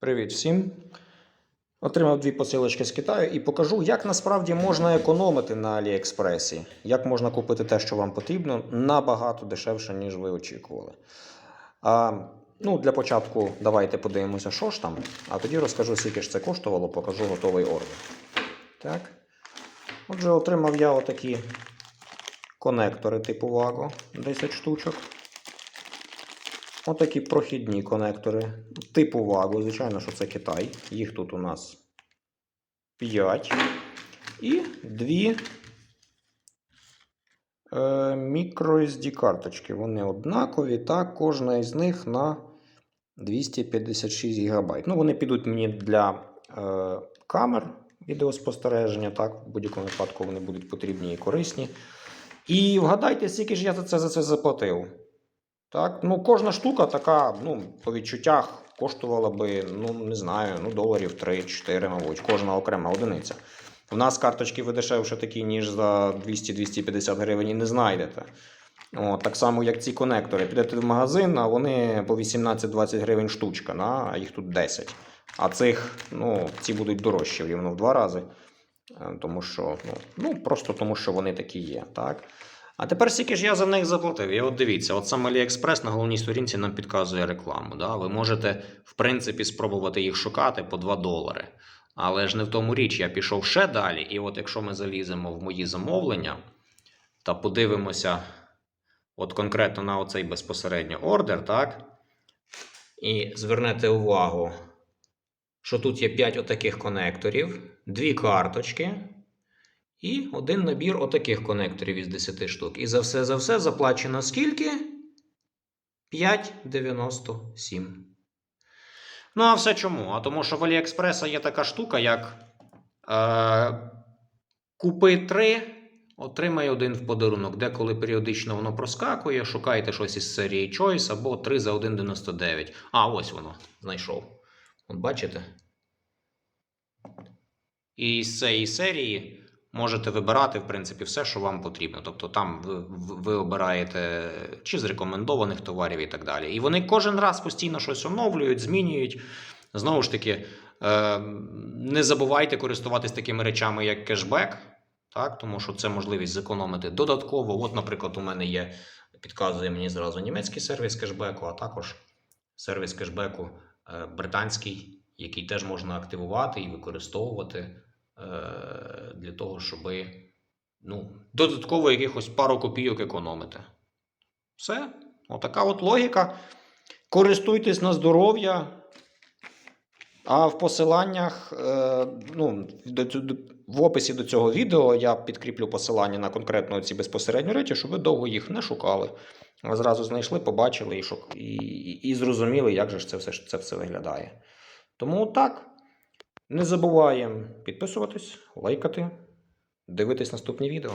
Привіт всім! Отримав дві посилочки з Китаю і покажу, як насправді можна економити на Аліекспресі. Як можна купити те, що вам потрібно, набагато дешевше, ніж ви очікували. А, ну, для початку давайте подивимося, що ж там, а тоді розкажу, скільки ж це коштувало, покажу готовий ордер. Так. Отже, отримав я отакі конектори типу Vago 10 штучок. Отакі прохідні конектори типу Vago, звичайно, що це Китай. Їх тут у нас 5. І дві е, microSD карточки. Вони однакові, так, кожна із них на 256 ГБ. Ну, вони підуть мені для е, камер відеоспостереження, так, в будь-якому випадку вони будуть потрібні і корисні. І вгадайте, скільки ж я за це, за це заплатив. Так, ну кожна штука така, ну, по відчуттях коштувала би, ну, не знаю, ну, доларів 3-4, мабуть, кожна окрема одиниця. У нас карточки ви дешевше такі, ніж за 200-250 гривень і не знайдете. О, так само, як ці конектори. Підете в магазин, а вони по 18-20 гривень штучка, на, а їх тут 10. А цих, ну, ці будуть дорожчі рівно в два рази. Е, Тому що, ну, ну, просто тому, що вони такі є. Так? А тепер скільки ж я за них заплатив? І от дивіться, от сам AliExpress на головній сторінці нам підказує рекламу. Да? Ви можете, в принципі, спробувати їх шукати по 2 долари. Але ж не в тому річ, я пішов ще далі. І от якщо ми заліземо в мої замовлення та подивимося от конкретно на оцей безпосередньо ордер, так? І звернете увагу, що тут є 5 отаких конекторів, дві карточки. І один набір отаких конекторів із 10 штук. І за все за все заплачено скільки? 5,97. Ну, а все чому? А тому, що в Аліекспреса є така штука, як е, купи 3, отримай один в подарунок. Деколи періодично воно проскакує, шукайте щось із серії Choice або 3 за 1,99. А, ось воно знайшов. От бачите? І з цієї серії можете вибирати, в принципі, все, що вам потрібно. Тобто там ви, ви обираєте чи з рекомендованих товарів і так далі. І вони кожен раз постійно щось оновлюють, змінюють. Знову ж таки, е, не забувайте користуватись такими речами, як кешбек, так? тому що це можливість зекономити додатково. От, наприклад, у мене є, підказує мені зразу німецький сервіс кешбеку, а також сервіс кешбеку е, британський, який теж можна активувати і використовувати для того, щоб ну, додатково якихось пару копійок економити. Все. Отака от логіка. Користуйтесь на здоров'я. А в посиланнях, е, ну, в описі до цього відео я підкріплю посилання на конкретно ці безпосередньо речі, щоб ви довго їх не шукали. А зразу знайшли, побачили і, шук... і, і, і зрозуміли, як же це все, це все виглядає. Тому так. Не забуваємо підписуватись, лайкати, дивитись наступні відео.